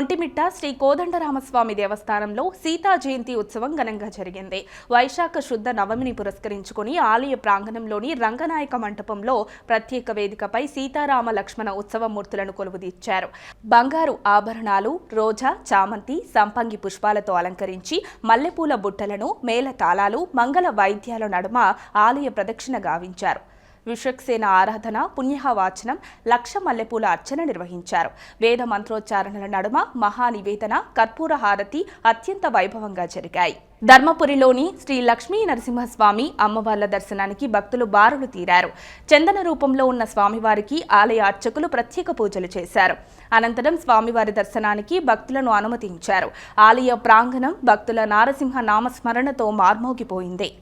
ఒంటిమిట్ట శ్రీ కోదండరామస్వామి దేవస్థానంలో సీతా జయంతి ఉత్సవం ఘనంగా జరిగింది. వైశాఖ శుద్ధ నవమిని పురస్కరించుకుని ఆలయ ప్రాంగణంలోని రంగనాయక మంటపంలో ప్రత్యేక వేదికపై సీతారామ లక్ష్మణ ఉత్సవ మూర్తులను కొలువుదీర్చారు. బంగారు ఆభరణాలు రోజా చామంతి సంపంగి పుష్పాలతో అలంకరించి మల్లెపూల బుట్టలను మేళ తాళాలు మంగళ వాయిద్యాల నడుమ ఆలయ ప్రదక్షిణ గావించారు. విశ్వక్సేన ఆరాధన పుణ్యవాచనం లక్ష మల్లెపూల అర్చన నిర్వహించారు. వేద మంత్రోచ్చారణల నడుమ మహానివేదన కర్పూర హారతి అత్యంత వైభవంగా జరిగాయి. ధర్మపురిలోని శ్రీ లక్ష్మీ నరసింహస్వామి అమ్మవార్ల దర్శనానికి భక్తులు బారులు తీరారు. చందన రూపంలో ఉన్న స్వామివారికి ఆలయ అర్చకులు ప్రత్యేక పూజలు చేశారు. అనంతరం స్వామివారి దర్శనానికి భక్తులను అనుమతించారు. ఆలయ ప్రాంగణం భక్తుల నారసింహ నామస్మరణతో మార్మోగిపోయింది.